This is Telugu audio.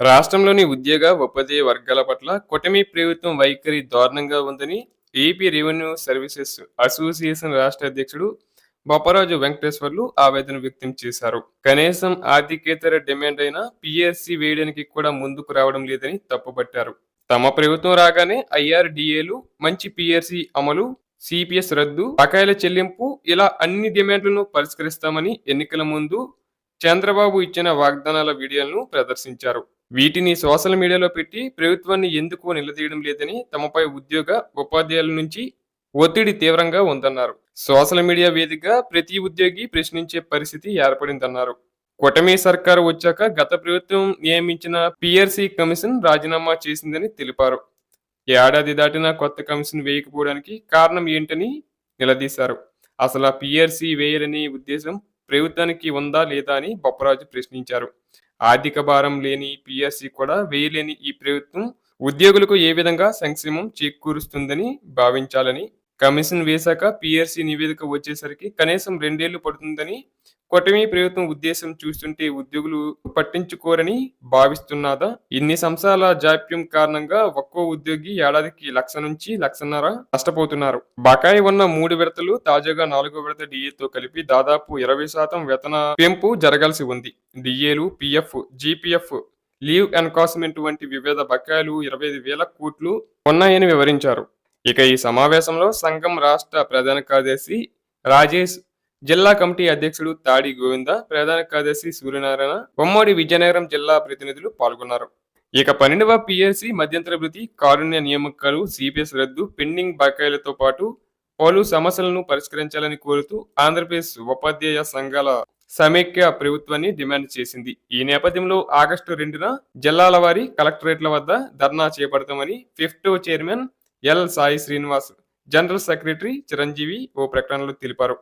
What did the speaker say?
రాష్ట్రంలోని ఉద్యోగ ఉపాధ్యాయ వర్గాల పట్ల కూటమి ప్రభుత్వం వైఖరి దారుణంగా ఉందని ఏపీ రెవెన్యూ సర్వీసెస్ అసోసియేషన్ రాష్ట్ర అధ్యక్షుడు బొప్పరాజు వెంకటేశ్వర్లు ఆవేదన వ్యక్తం చేశారు. కనీసం ఆర్థికేతర డిమాండ్ అయిన పిఎస్సి వేయడానికి కూడా ముందుకు రావడం లేదని తప్పుపట్టారు. తమ ప్రభుత్వం రాగానే ఐఆర్డిఏలు మంచి పిఎస్సి అమలు సిపిఎస్ రద్దు బకాయిల చెల్లింపు ఇలా అన్ని డిమాండ్లను పరిష్కరిస్తామని ఎన్నికల ముందు చంద్రబాబు ఇచ్చిన వాగ్దానాల వీడియోలను ప్రదర్శించారు. వీటిని సోషల్ మీడియాలో పెట్టి ప్రభుత్వాన్ని ఎందుకు నిలదీయడం లేదని తమపై ఉద్యోగ ఉపాధ్యాయుల నుంచి ఒత్తిడి తీవ్రంగా ఉందన్నారు. సోషల్ మీడియా వేదికగా ప్రతి ఉద్యోగి ప్రశ్నించే పరిస్థితి ఏర్పడిందన్నారు. కూటమి సర్కారు వచ్చాక గత ప్రభుత్వం నియమించిన పిఆర్సి కమిషన్ రాజీనామా చేసిందని తెలిపారు. ఏడాది దాటినా కొత్త కమిషన్ వేయకపోవడానికి కారణం ఏంటని నిలదీశారు. అసలు పిఆర్సి వేయాలనే ఉద్దేశం ప్రభుత్వానికి ఉందా లేదా అని బొప్పరాజు ప్రశ్నించారు. ఆర్థిక భారం లేని పిఎస్సి కూడా వేయలేని ఈ ప్రభుత్వం ఉద్యోగులకు ఏ విధంగా సంక్షేమం చేకూరుస్తుందని భావించాలని కమిషన్ వేశాక పిఆర్సీ నివేదిక వచ్చేసరికి కనీసం రెండేళ్ళు పడుతుందని కూటమి ప్రభుత్వం ఉద్దేశం చూస్తుంటే ఉద్యోగులు పట్టించుకోరని భావిస్తున్నాదా? ఇన్ని సంవత్సరాల జాప్యం కారణంగా ఒక్కో ఉద్యోగి ఏడాదికి లక్ష నుంచి లక్షన్నర నష్టపోతున్నారు. బకాయి ఉన్న మూడు విడతలు తాజాగా నాలుగో విడత డిఏతో కలిపి దాదాపు ఇరవై శాతం వేతన పెంపు జరగాల్సి ఉంది. డిఏలు పిఎఫ్ జీపీఎఫ్ లీవ్ ఎన్కాస్మెంట్ వంటి వివిధ బకాయిలు ఇరవై ఐదు వేల కోట్లు ఉన్నాయని వివరించారు. ఇక ఈ సమావేశంలో సంఘం రాష్ట్ర ప్రధాన కార్యదర్శి రాజేష్ జిల్లా కమిటీ అధ్యక్షుడు తాడి గోవింద ప్రధాన కార్యదర్శి సూర్యనారాయణ ఉమ్మడి విజయనగరం జిల్లా ప్రతినిధులు పాల్గొన్నారు. ఇక పన్నెండవ పిఎస్సి మధ్యంతర వృత్తి కారుణ్య నియామకాలు సిపిఎస్ రద్దు పెండింగ్ బకాయిలతో పాటు పలు సమస్యలను పరిష్కరించాలని కోరుతూ ఆంధ్రప్రదేశ్ ఉపాధ్యాయ సంఘాల సమైక్య ప్రభుత్వాన్ని డిమాండ్ చేసింది. ఈ నేపథ్యంలో ఆగస్టు రెండున జిల్లాల వారి కలెక్టరేట్ల వద్ద ధర్నా చేపడతామని fifth chairman L Sai Srinivas general secretary Chiranjeevi ఓ ప్రకటనలో తెలిపారు.